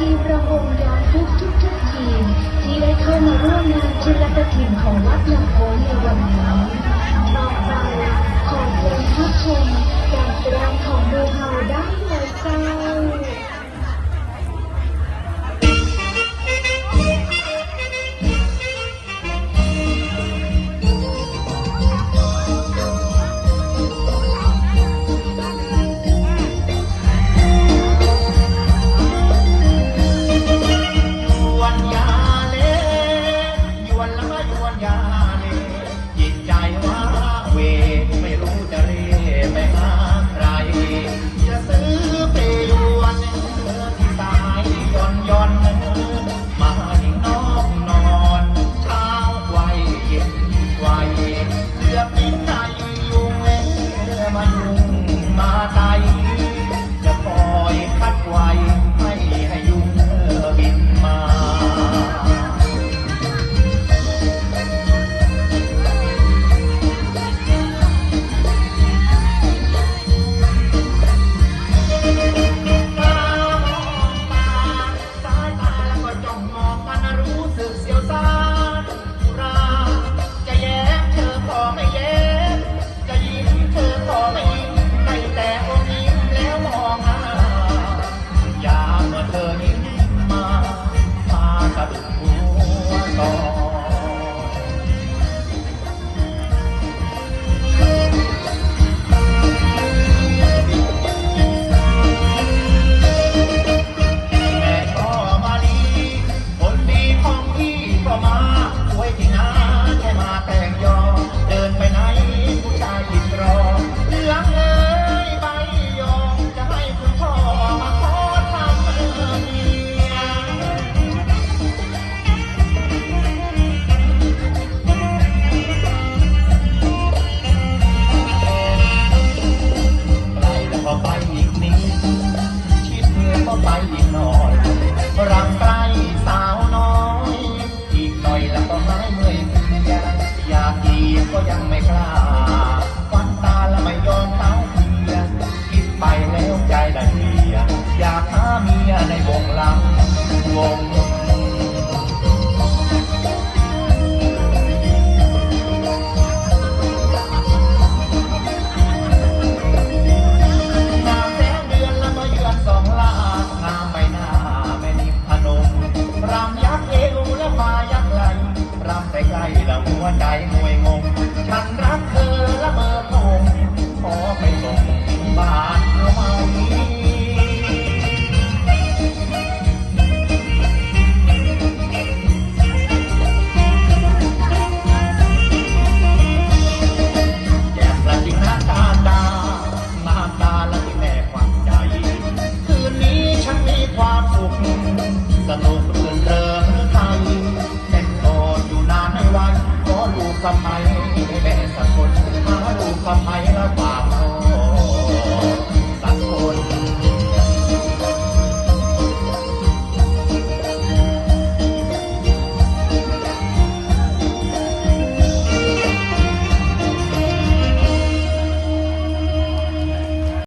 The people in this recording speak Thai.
ทีมระหงย้อนทุกทุกๆทีม ที่ได้เข้ามาร่วมงานชุลกฐินของวัดหนองโพในวันนี้ต่อไปขอเชิญรับชมการแสดงของดูเฮาได้ ก็ยังไม่กล้า นุกรื่นทั้งแต่ตอนอยู่นานในวันขอลูกสมัย